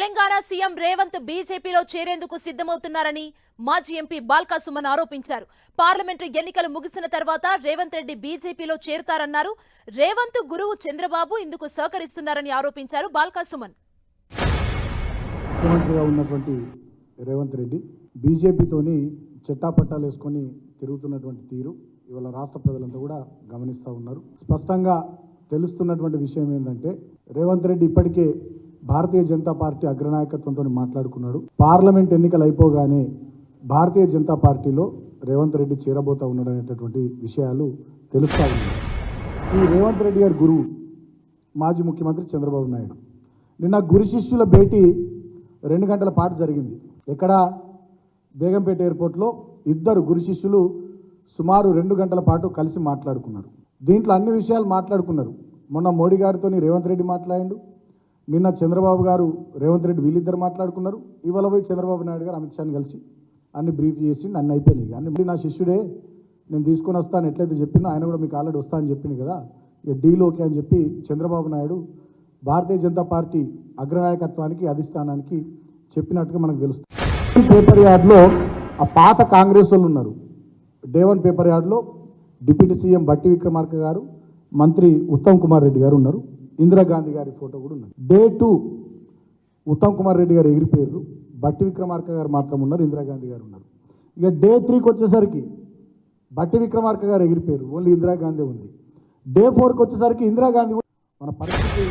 Telangana CM Revanth బీజేపీలో చేరేందుకు సిద్ధమవుతున్నారని మాజీ ఎంపీ బాల్కా సుమన్ ఆరోపించారు. పార్లమెంటు ఎన్నికలు ముగిసిన తర్వాత రేవంత్ రెడ్డి బీజేపీలో చేరుతారన్నారు. రేవంత్ గురువు చంద్రబాబు ఇందుకు సహకరిస్తున్నారని ఆరోపించారు బాల్కా సుమన్. ముఖ్యమంత్రిగా ఉన్నటువంటి రేవంత్ రెడ్డి బీజేపీతోని చెట్టాపట్టాలు వేసుకొని తిరుగుతున్నటువంటి తీరు ఇవాళ రాష్ట్ర ప్రజలంతా కూడా గమనిస్తూ ఉన్నారు. స్పష్టంగా తెలుస్తున్నటువంటి విషయం ఏంటంటే రేవంత్ రెడ్డి ఇప్పటికే భారతీయ జనతా పార్టీ అగ్రనాయకత్వంతో మాట్లాడుకున్నాడు. పార్లమెంట్ ఎన్నికలు అయిపోగానే భారతీయ జనతా పార్టీలో రేవంత్ రెడ్డి చేరబోతా ఉన్నాడు అనేటటువంటి విషయాలు తెలుస్తా ఉన్నాయి. ఈ రేవంత్ రెడ్డి గారి గురువు మాజీ ముఖ్యమంత్రి చంద్రబాబు నాయుడు. నిన్న గురు శిష్యుల భేటీ రెండు గంటల పాటు జరిగింది. ఎక్కడ? బేగంపేట ఎయిర్పోర్ట్లో ఇద్దరు గురు శిష్యులు సుమారు రెండు గంటల పాటు కలిసి మాట్లాడుకున్నారు. దీంట్లో అన్ని విషయాలు మాట్లాడుకున్నారు. మొన్న మోడీ గారితో రేవంత్ రెడ్డి మాట్లాడిండు. నిన్న చంద్రబాబు గారు రేవంత్ రెడ్డి వీళ్ళిద్దరు మాట్లాడుకున్నారు. ఇవాళ పోయి చంద్రబాబు నాయుడు గారు అమిత్ షాని కలిసి అన్ని బ్రీఫ్ చేసి అన్ని అయిపోయినాయి. అన్ని మళ్ళీ నా శిష్యుడే నేను తీసుకొని వస్తాను ఎట్లయితే చెప్పిందో ఆయన కూడా మీకు ఆల్రెడీ వస్తా అని చెప్పింది కదా. ఇక డీల్ ఓకే అని చెప్పి చంద్రబాబు నాయుడు భారతీయ జనతా పార్టీ అగ్రనాయకత్వానికి అధిష్టానానికి చెప్పినట్టుగా మనకు తెలుస్తుంది. పేపర్ యార్డ్లో ఆ పాత కాంగ్రెస్ వాళ్ళు ఉన్నారు. డేవన్ పేపర్ యార్డ్లో డిప్యూటీ సీఎం బట్టి విక్రమార్క గారు మంత్రి ఉత్తమ్ కుమార్ రెడ్డి గారు ఉన్నారు. ఇందిరాగాంధీ గారి ఫోటో కూడా ఉన్నది. డే టూ ఉత్తమ్ కుమార్ రెడ్డి గారు ఎగిరిపోయారు. బట్టి విక్రమార్క గారు మాత్రం ఉన్నారు ఇందిరాగాంధీ గారు ఉన్నారు. ఇక డే త్రీకి వచ్చేసరికి బట్టి విక్రమార్క గారు ఎగిరిపోయారు. ఓన్లీ ఇందిరాగాంధీ ఉంది. డే ఫోర్కి వచ్చేసరికి ఇందిరాగాంధీ కూడా మన పరిస్థితి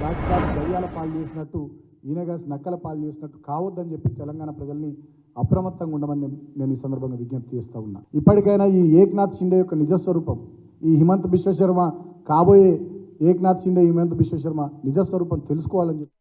దాచి దయ్యాల పాలు చేసినట్టు ఈయన నక్కల పాలు చేసినట్టు కావద్దని చెప్పి తెలంగాణ ప్రజల్ని అప్రమత్తంగా ఉండమని నేను- ఈ సందర్భంగా విజ్ఞప్తి చేస్తూ ఉన్నా. ఇప్పటికైనా ఈ ఏక్నాథ్ షిండే యొక్క నిజస్వరూపం ఈ హిమంత్ బిశ్వశర్మ కాబోయే ఏక్నాథ్ షిండే హిమంత్ విశ్వశర్మ నిజస్వరూపం తెలుసుకోవాలని చెప్పి